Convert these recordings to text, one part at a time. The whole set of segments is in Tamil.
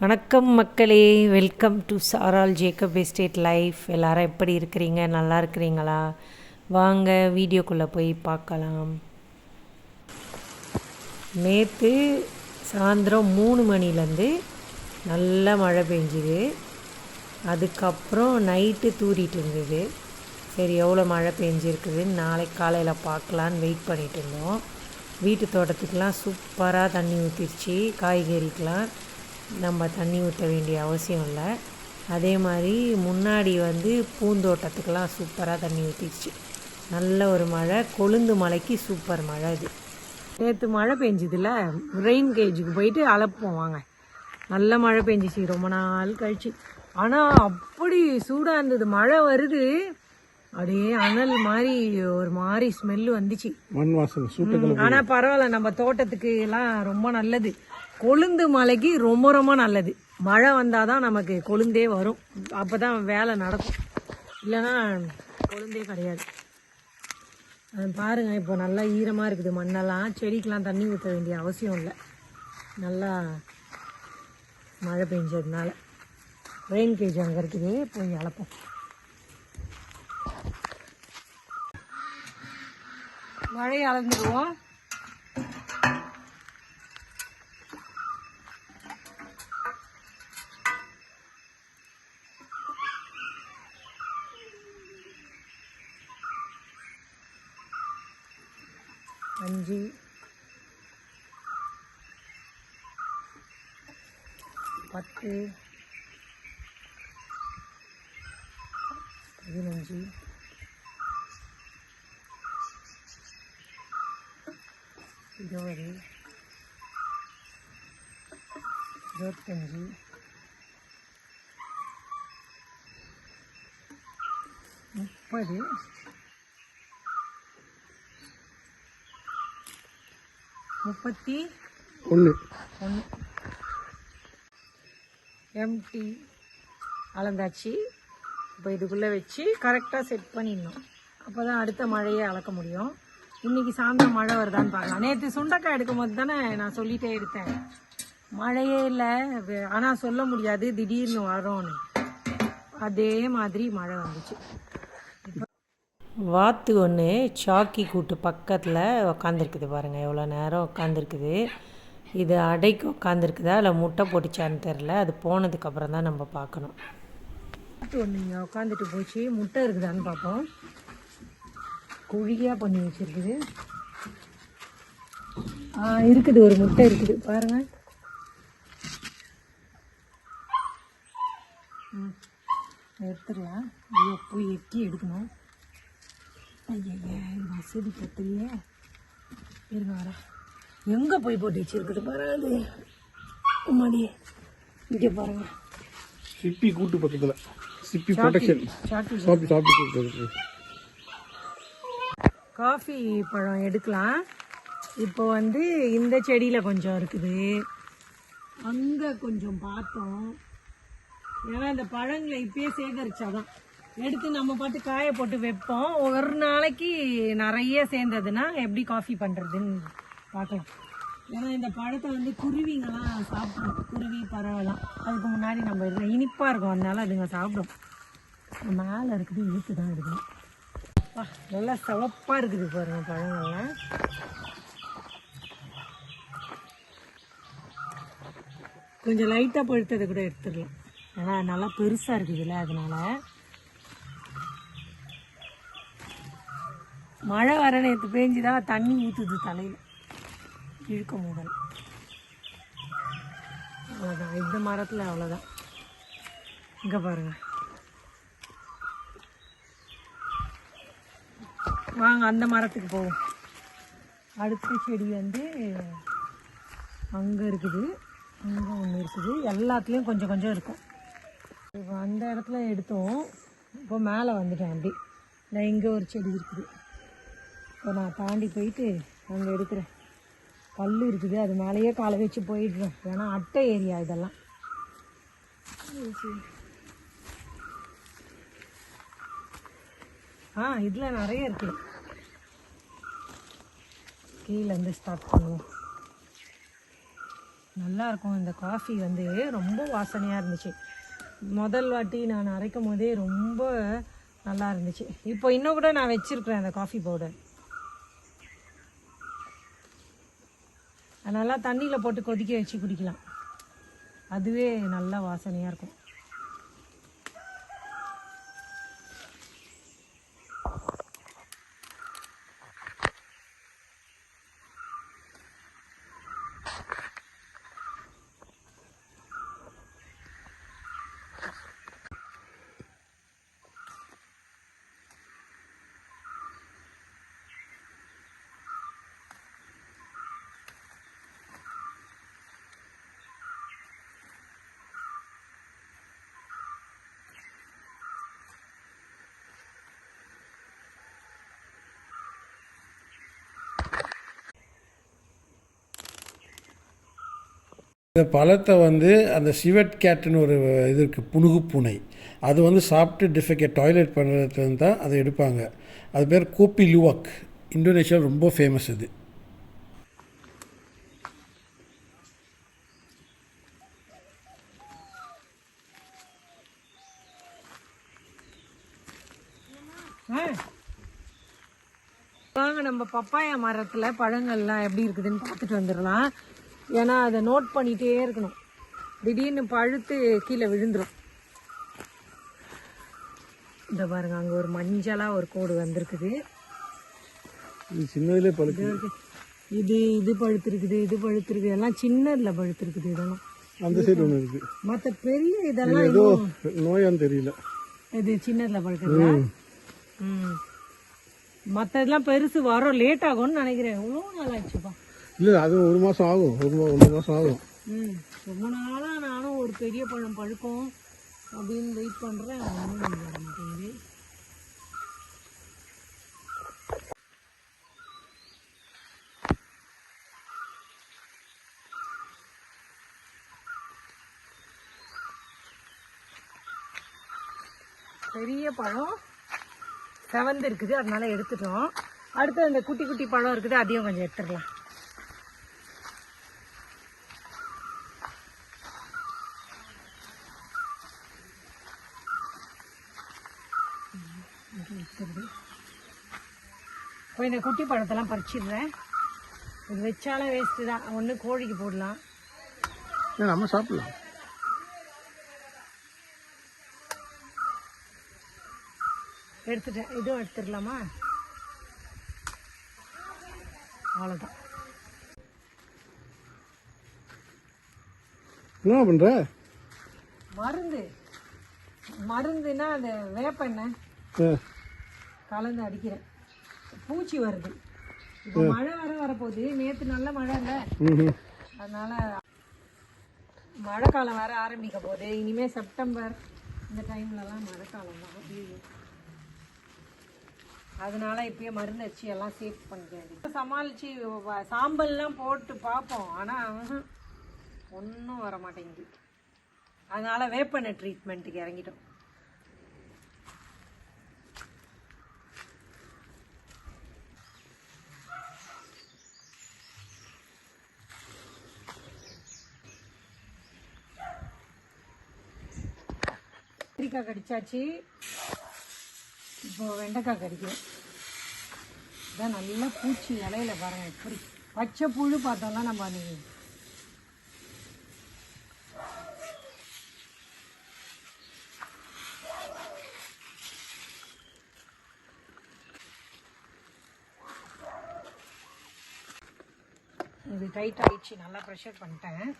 வணக்கம் மக்களே. வெல்கம் டு சாரால் ஜேக்கப் எஸ்டேட் லைஃப் எல்லாரும் எப்படி இருக்கிறீங்க? நல்லா இருக்கிறீங்களா? வாங்க வீடியோக்குள்ளே போய் பார்க்கலாம். நேற்று சாயந்தரம் மூணு மணிலேருந்து நல்ல மழை பெஞ்சுது. அதுக்கப்புறம் நைட்டு தூரிட்டு இருந்தது. சரி எவ்வளோ மழை பெஞ்சிருக்குதுன்னு நாளைக்கு காலையில் பார்க்கலான்னு வெயிட் பண்ணிகிட்டு இருந்தோம். வீட்டு தோட்டத்துக்கெலாம் சூப்பராக தண்ணி ஊற்றிருச்சு காய்கறிக்கெலாம் நம்ம தண்ணி ஊற்ற வேண்டிய அவசியம் இல்லை. அதே மாதிரி முன்னாடி வந்து பூந்தோட்டத்துக்கெலாம் சூப்பராக தண்ணி ஊற்றிருச்சு நல்ல ஒரு மழை கொழுந்து மலைக்கு சூப்பர் மழை இது நேற்று மழை பெஞ்சுதுல ரெயின் கேஜுக்கு போயிட்டு அலப்போம் வாங்க. நல்ல மழை பெஞ்சிச்சு ரொம்ப நாள் கழிச்சு. ஆனால் அப்படி சூடாக இருந்தது. மழை வருது. அப்படியே அனல் மாதிரி ஒரு மாதிரி ஸ்மெல்லு வந்துச்சு. மண் வாசனை சூட்டுகள் ஆனா பரவாயில்ல நம்ம தோட்டத்துக்கு எல்லாம் ரொம்ப நல்லது. கொழுந்து மலைக்கு ரொம்ப ரொம்ப நல்லது. மழை வந்தாதான் நமக்கு கொழுந்தே வரும். அப்பதான் வேலை நடக்கும். இல்லைன்னா கொழுந்தே கிடையாது. அது பாருங்க இப்போ நல்லா ஈரமா இருக்குது. மண்ணெல்லாம் செடிக்கெல்லாம் தண்ணி ஊற்ற வேண்டிய அவசியம் இல்லை. நல்லா மழை பெஞ்சதுனால. ரெயின் கேஜ் அங்கே இருக்குது. போய் அளப்போம். மழையை அளந்துடுவோம் அஞ்சு. பத்து. பதினஞ்சு. இருபது. இருபத்தஞ்சி. முப்பது. முப்பத்தி ஒன்று ஒன்று எம்டி அளந்தாச்சு. இப்போ இதுக்குள்ளே வச்சு கரெக்டாக செட் பண்ணிடணும். அப்போ தான் அடுத்த மழையை அளக்க முடியும். இன்னைக்கு சாயந்தரம் மழை வருதான்னு பார்க்கலாம். நேற்று சுண்டக்காய் எடுக்கும் போது தானே நான் சொல்லிட்டே எடுத்தேன் மழையே இல்லை. ஆனால் சொல்ல முடியாது. திடீர்னு வரும்னு அதே மாதிரி மழை வந்துச்சு. வாத்து ஒன்று சாக்கி கூட்டு பக்கத்தில் உக்காந்துருக்குது பாருங்கள் எவ்வளோ நேரம் உட்காந்துருக்குது இது அடைக்கு உட்காந்துருக்குதா இல்லை முட்டை போட்டுச்சான்னு தெரில அது போனதுக்கப்புறம் தான் நம்ம பார்க்கணும். வாத்து ஒன்று இங்கே உட்காந்துட்டு போச்சு. முட்டை இருக்குதான்னு பார்ப்போம். குழியாக பண்ணி வச்சுருக்குது. ஆ இருக்குது. ஒரு முட்டை இருக்குது. பாருங்கள் எடுத்துடலாம். ஐயோ போய் எட்டி எடுக்கணும். ஐயா இது வசதி பத்தலையே இருங்க வரேன் எங்கே போய் போட்டு வச்சிருக்குது பாருங்க அது? உம்மாடி இங்கே பாருங்க. சிப்பி கூட்டு பக்கத்தில். சிப்பி ப்ரொடெக்ஷன் சாட்டி சாப்பி சாப்பி கூட்டு காஃபி பழம் எடுக்கலாம். இப்போ வந்து இந்த செடியில் கொஞ்சம் இருக்குது. அங்கே கொஞ்சம் பார்த்தோம். ஏன்னா இந்த பழங்களை இப்பயே சேகரிச்சாதான். எடுத்து நம்ம பாட்டு காய போட்டு வைப்போம். ஒரு நாளைக்கு நிறைய சேர்ந்ததுன்னா எப்படி காஃபி பண்ணுறதுன்னு பார்க்கலாம். ஏன்னா இந்த பழத்தை வந்து குருவிங்கெல்லாம் சாப்பிடும். குருவி பறவைலாம். அதுக்கு முன்னாடி நம்ம இதில் இனிப்பாக இருக்கும். அதனால அதுங்க சாப்பிடும். மேலே இருக்குது இழுத்து தான் இருக்குது. அப்பா, நல்லா சிவப்பாக இருக்குது பாருங்க பழங்கள்லாம். கொஞ்சம் லைட்டாக பழுத்ததை கூட எடுத்துடலாம். ஏன்னா நல்லா பெருசாக இருக்குதுல்ல அதனால. மழை வர நேற்று பேஞ்சுதான் தண்ணி ஊற்றுது தலையில். இழுக்க முதல் அவ்வளோதான் இந்த மரத்தில் அவ்வளோதான் இங்கே பாருங்கள் வாங்க அந்த மரத்துக்கு போவோம். அடுத்த செடி வந்து அங்கே இருக்குது. அங்கே ஒன்று இருக்குது. எல்லாத்துலேயும் கொஞ்சம் கொஞ்சம் இருக்கும். இப்போ அந்த இடத்துல எடுத்தோம். இப்போ மேலே வந்துட்டேன் அப்படி. நான் இங்கே ஒரு செடி இருக்குது. இப்போ நான் தாண்டி போயிட்டு அங்கே எடுக்கிறேன் கல் இருக்குது. அது மேலேயே காலை வச்சு போயிடுறேன் ஏன்னா அட்டை ஏரியா இதெல்லாம். ஆ இதில் நிறைய இருக்குது கீழேருந்து ஸ்டார்ட் பண்ணுவோம். நல்லாயிருக்கும் இந்த காஃபி வந்து ரொம்ப வாசனையாக இருந்துச்சு. முதல் வாட்டி நான் அரைக்கும் போதே ரொம்ப நல்லா இருந்துச்சு. இப்போ இன்னும் கூட நான் வச்சுருக்குறேன் அந்த காஃபி பவுடர் நல்லா தண்ணியில் போட்டு கொதிக்க வச்சு குடிக்கலாம். அதுவே நல்லா வாசனையாக இருக்கும். இந்த பழத்தை வந்து அந்த சிவட் கேட்டுன்னு ஒரு இது இருக்குது புனுகு பூனை. அது வந்து சாப்பிட்டு டிஃபெக்ட் டாய்லெட் பண்ணுறதுலேருந்து தான் அதை எடுப்பாங்க. அது பேர் கோப்பி லுவாக். இந்தோனேஷியாவில் ரொம்ப ஃபேமஸ் இது. வாங்க நம்ம பப்பாயா மரத்தில் பழங்கள்லாம் எப்படி இருக்குதுன்னு பார்த்துட்டு வந்துடலாம். ஏன்னா அதை நோட் பண்ணிகிட்டே இருக்கணும். திடீர்னு பழுத்து கீழே விழுந்துரும். இந்த பாருங்க அங்கே ஒரு மஞ்சளாக ஒரு கோடு வந்திருக்குது. இது சின்னதுலேயே பழுக்கு இது இது பழுத்திருக்குது இது பழுத்திருக்குது. எல்லாம் சின்னதில் பழுத்திருக்குது இதெல்லாம். அந்த சைடு ஒன்று இருக்குது மற்ற பெரிய இதெல்லாம் ஏதோ நோயான்னு தெரியல. இது சின்னதில் பழுக்குதா? ம். மற்றதெல்லாம் பெருசு வரும் லேட் ஆகும்னு நினைக்கிறேன். எவ்வளோ நாள் ஆச்சுப்பா. இல்லை அது ஒரு மாதம் ஆகும். ஒரு ஒன்றரை மாதம் ஆகும். ம் ரொம்ப நாளாக நானும் ஒரு பெரிய பழம் பழுக்கும் அப்படின்னு வெயிட் பண்ணுறேன் ஒன்றும் வர மாட்டேங்குது பெரிய பழம் செவந்து இருக்குது அதனால எடுத்துட்டோம். அடுத்து அந்த குட்டி குட்டி பழம் இருக்குது அதையும் கொஞ்சம் எடுத்துடலாம். இப்போ இந்த குட்டி பழத்தெல்லாம் பறிச்சிடுறேன். இது வச்சாலும் வேஸ்ட்டு தான். ஒன்று கோழிக்கு போடலாம். நம்ம சாப்பிடலாம். எடுத்துட்டேன். இதுவும் எடுத்துடலாமா? அவ்வளோதான் என்ன பண்ணுற மருந்து. மருந்துன்னா அந்த வேப்பெண்ணெய் கலந்து அடிக்கிறேன். பூச்சி வருது. இப்போ மழை வர வரப்போகுது. நேற்று நல்ல மழை இல்லை அதனால மழை காலம் வேற ஆரம்பிக்க போகுது. இனிமே செப்டம்பர் இந்த டைம்லலாம் மழை காலம் தான். அதனால இப்பயே மருந்து அடிச்சு எல்லாம் சேஃப் பண்ணிக்க சமாளிச்சு வ- சாம்பல்லாம் போட்டு பார்ப்போம். ஆனால் ஒன்றும் வர மாட்டேங்குது அதனால வேப்பெண்ணெய் ட்ரீட்மெண்ட்டுக்கு இறங்கிட்டோம். கத்திரிக்காய் கடிச்சாச்சு. இப்போ வெண்டைக்காய் கடிக்கும் இதான் நல்லா பூச்சி இலையில பாருங்க எப்படி பச்சை புழு பார்த்தோம்னா நம்ம அன்னைக்கு இது டைட் ஆயிடுச்சு நல்லா ப்ரெஷர் பண்ணிட்டேன்.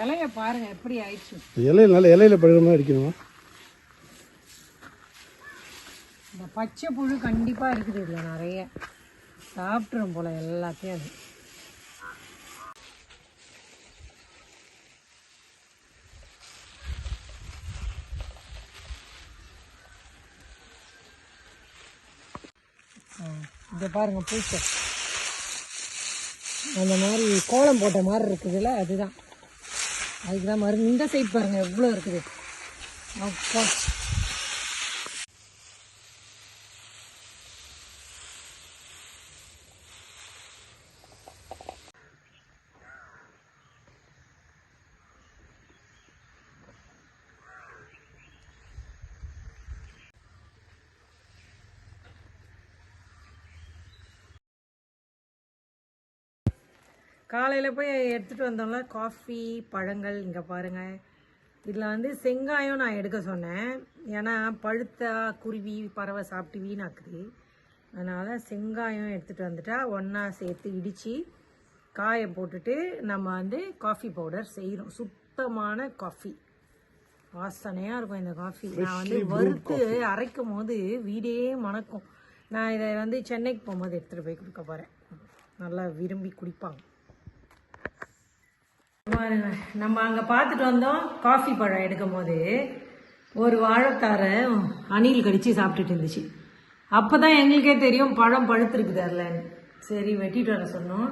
இலைய பாருங்க எப்படி ஆயிடுச்சு. இலையில நல்ல இலையில பழுகிற மாதிரி அடிக்கணுமா. இந்த பச்சை புழு கண்டிப்பாக இருக்குது இதில் நிறைய. சாப்பிட்ரும் போல் எல்லாத்தையும் அது. இதை பாருங்க பூச்சை அந்த மாதிரி கோலம் போட்ட மாதிரி இருக்குதுல்ல அதுதான். அதுக்கு தான் மருந்து இந்த சைட் பாருங்கள் எவ்வளோ இருக்குது. அப்பா. காலையில் போய் எடுத்துகிட்டு வந்தோம்ல காஃபி பழங்கள் இங்கே பாருங்கள் இதில் வந்து செங்காயம் நான் எடுக்க சொன்னேன். ஏன்னா பழுத்தா குருவி பறவை சாப்பிட்டு வீணாக்குது. அதனால் செங்காயம் எடுத்துகிட்டு வந்துட்டா ஒன்றா சேர்த்து இடித்து காய போட்டுட்டு நம்ம வந்து காஃபி பவுடர் செய்கிறோம் சுத்தமான காஃபி வாசனையாக இருக்கும் இந்த காஃபி நான் வந்து வறுத்து அரைக்கும் போது வீடே மணக்கும். நான் இதை வந்து சென்னைக்கு போகும்போது எடுத்துகிட்டு போய் கொடுக்க போகிறேன் நல்லா விரும்பி குடிப்பாங்க. நம்ம அங்கே பார்த்துட்டு வந்தோம் காஃபி பழம் எடுக்கும் போது ஒரு வாழைத்தார அணில் கடிச்சு சாப்பிட்டுட்டு இருந்துச்சு. அப்போ தான் எங்களுக்கே தெரியும் பழம் பழுத்திருக்குது அதில் சரி வெட்டிட்டு வர சொன்னோம்.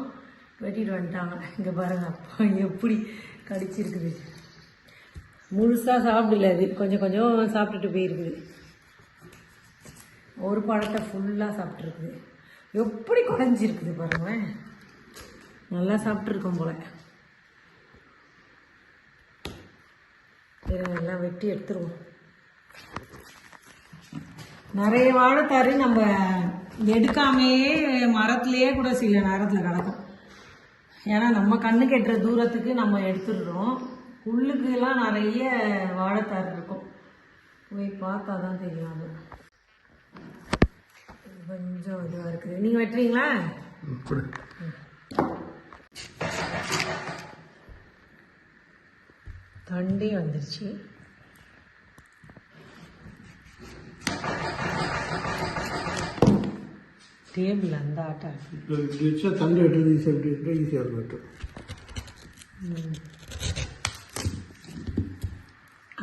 வெட்டிட்டு வந்துட்டாங்க. இங்கே பாருங்க அப்பா எப்படி கடிச்சிருக்குது. முழுசாக சாப்பிடல அது. கொஞ்சம் கொஞ்சம் சாப்பிட்டுட்டு போயிருக்குது. ஒரு பழத்தை ஃபுல்லாக சாப்பிட்ருக்குது எப்படி குறைஞ்சிருக்குது பாருங்களேன். நல்லா சாப்பிட்ருக்கோம் போல. எல்லாம் வெட்டி எடுத்துருவோம். நிறைய வாழைத்தாரு நம்ம எடுக்காமையே மரத்துலேயே கூட சில நேரத்தில் கிடக்கும். ஏன்னா நம்ம கண்ணு கெட்டுற தூரத்துக்கு நம்ம எடுத்துடுறோம். உள்ளுக்குலாம் நிறைய வாழைத்தார் இருக்கும். போய் பார்த்தா தான் தெரியும் அது. கொஞ்சம் இதுவாக இருக்குது. நீங்கள் வெட்டுறீங்களா? தண்டி வந்துருச்சு. டேபிள் அந்த ஆட்டம் இப்படி வச்சா தண்ணி வெட்டுறது ஈஸியாக இப்படி ஈஸியாக இருக்கும்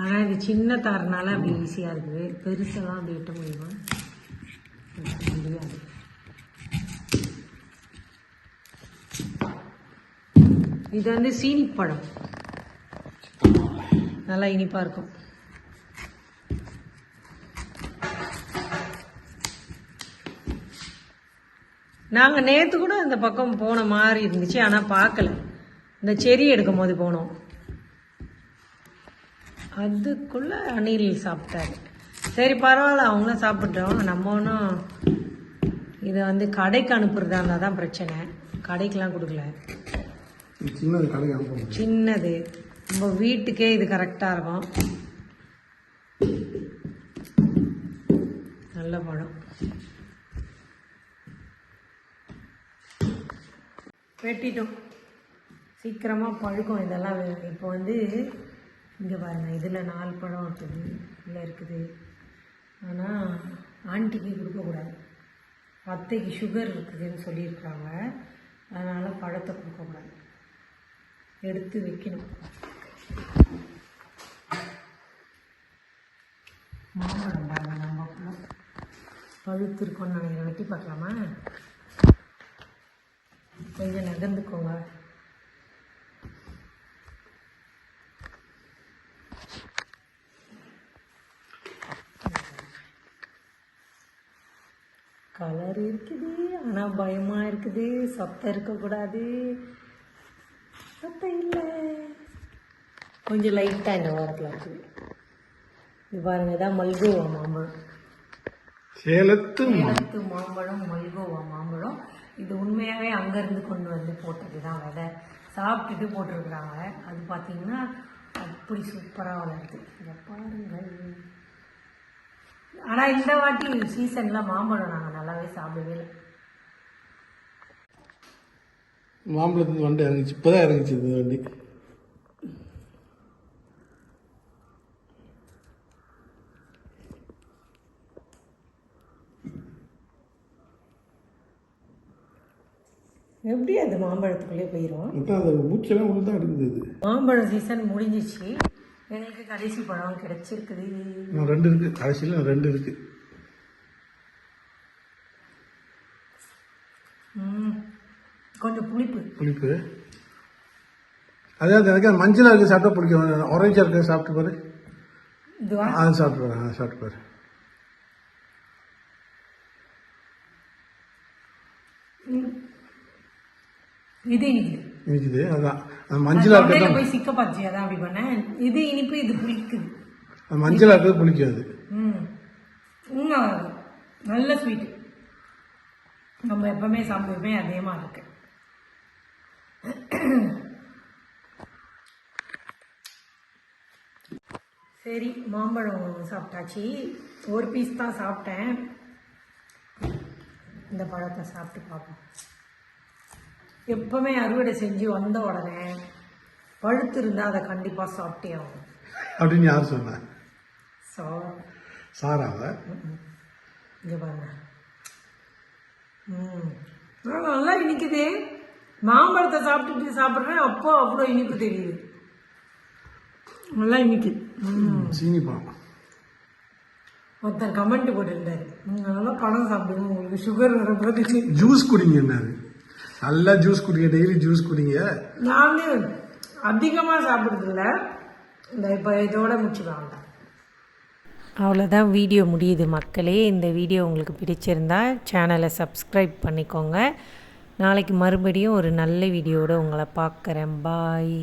ஆனால் இது சின்ன தாரனால அப்படி ஈஸியாக இருக்குது. பெருசெல்லாம் அப்படி வெட்ட முடியுமா? முடியாது. இது வந்து சீனிப்பழம். நல்லா இனிப்பாக இருக்கும். நாங்கள் நேற்று கூட அந்த பக்கம் போன மாதிரி இருந்துச்சு ஆனால் பார்க்கல இந்த செரி எடுக்கும் போது போனோம். அதுக்குள்ள அணில் சாப்பிட்டாரு. சரி பரவாயில்ல அவங்களும் சாப்பிட்டோம் நம்ம ஒன்றும் இதை வந்து கடைக்கு அனுப்புறதா இருந்தால் தான் பிரச்சனை. கடைக்கெலாம் கொடுக்கல. சின்னது. நம்ம வீட்டுக்கே இது கரெக்டாக இருக்கும். நல்ல பழம். வெட்டிட்டோம். சீக்கிரமாக பழுக்கும் இதெல்லாம். இப்போ வந்து இங்கே பாருங்கள் இதில் நாலு பழம் இருக்குது. இல்லை இருக்குது. ஆனால் ஆண்டிக்கு கொடுக்கக்கூடாது அத்தைக்கு சுகர் இருக்குதுன்னு சொல்லியிருக்காங்க. அதனால் பழத்தை கொடுக்கக்கூடாது எடுத்து வைக்கணும். மாம்பழம் பாருங்க நம்ம நினைக்கிறேன் வெட்டி பார்க்கலாமா? கொஞ்சம் நகர்ந்துக்கோங்க. கலர் இருக்குது ஆனால் பயமாக இருக்குது. சத்தம் இருக்கக்கூடாது. சத்தம் இல்லை. கொஞ்சம் லைட்டாக இந்த வாரத்தில் இருக்குது இது பாருங்க இதான் மல்கோவா மாம்பழம். சேலத்து சேலத்து மாம்பழம் மல்கோவா மாம்பழம். இது உண்மையாகவே அங்கேருந்து கொண்டு வந்து போட்டது தான் விதை. சாப்பிட்டுட்டு போட்டிருக்கிறாங்க. அது பார்த்தீங்கன்னா அப்படி சூப்பராக வளருது. இதை பாருங்கள். ஆனால் இந்த வாட்டி சீசனில் மாம்பழம் நாங்கள் நல்லாவே சாப்பிடவே இல்லை. மாம்பழத்துக்கு வண்டி இறங்கிச்சு. இப்போ தான் இறங்கிச்சு இந்த வண்டி. எப்படி அது மாம்பழத்துக்குள்ளே போயிடும் அதான் அந்த மூச்செல்லாம் உள்ள தான் இருக்குது இது. மாம்பழம் சீசன் முடிஞ்சிச்சு. எங்களுக்கு கடைசி பழம் கிடைச்சிருக்குது. ரெண்டு இருக்குது கடைசியில் ரெண்டு இருக்குது ம், கொஞ்சம் புளிப்பு. புளிப்பு. அதாவது எனக்கு அந்த மஞ்சளாக இருக்குது சாப்பிட்டா பிடிக்கும் ஆரஞ்சாக இருக்குது சாப்பிட்டு பாரு. அது சாப்பிட்டு பாரு. அதை சாப்பிட்டு பாரு. இது இனிக்குது இருக்குது அதான். தொண்டையில இருக்கிறது போய் சிக்க பாச்சு அதான் அப்படி பண்ணேன். இது இனிப்பு இது புளிக்குது. இருக்கிறது பிடிக்கும் அது ம். உண்மை நல்ல ஸ்வீட் நம்ம எப்பவுமே சாப்பிடுவோமே அதே மாதிரி இருக்கு. சரி மாம்பழம் சாப்பிட்டாச்சு. ஒரு பீஸ் தான் சாப்பிட்டேன். இந்த பழத்தை சாப்பிட்டு பார்ப்போம். எப்பவுமே அறுவடை செஞ்சு வந்த உடனே பழுத்து இருந்தால் அதை கண்டிப்பாக சாப்பிட்டே ஆகும் அப்படின்னு யார் சொன்னா? ஸோ சாராவ? இங்கே பாருங்க. ம். நல்லா இனிக்குது. மாம்பழத்தை சாப்பிட்டுட்டு சாப்பிட்றேன். அப்போ அவ்வளோ இனிப்பு தெரியுது. நல்லா இனிக்குது ம். சீனி பழம். ஒருத்தர் கமெண்ட் போட்டிருந்தாரு. நல்லா பழம் சாப்பிடுங்க. உங்களுக்கு சுகர் வரப்போகுது ஜூஸ் குடிங்க என்னாரு நல்லா ஜூஸ் குடிங்க டெய்லி ஜூஸ் குடிங்க. நான் அதிகமாக சாப்பிட்றதில்ல இந்த இப்போ இதோட முடிச்சுக்கலாம். அவ்வளோதான் வீடியோ முடியுது மக்களே. இந்த வீடியோ உங்களுக்கு பிடிச்சிருந்தா சேனலை சப்ஸ்கிரைப் பண்ணிக்கோங்க. நாளைக்கு மறுபடியும் ஒரு நல்ல வீடியோவோட உங்களை பார்க்குறேன். பாய்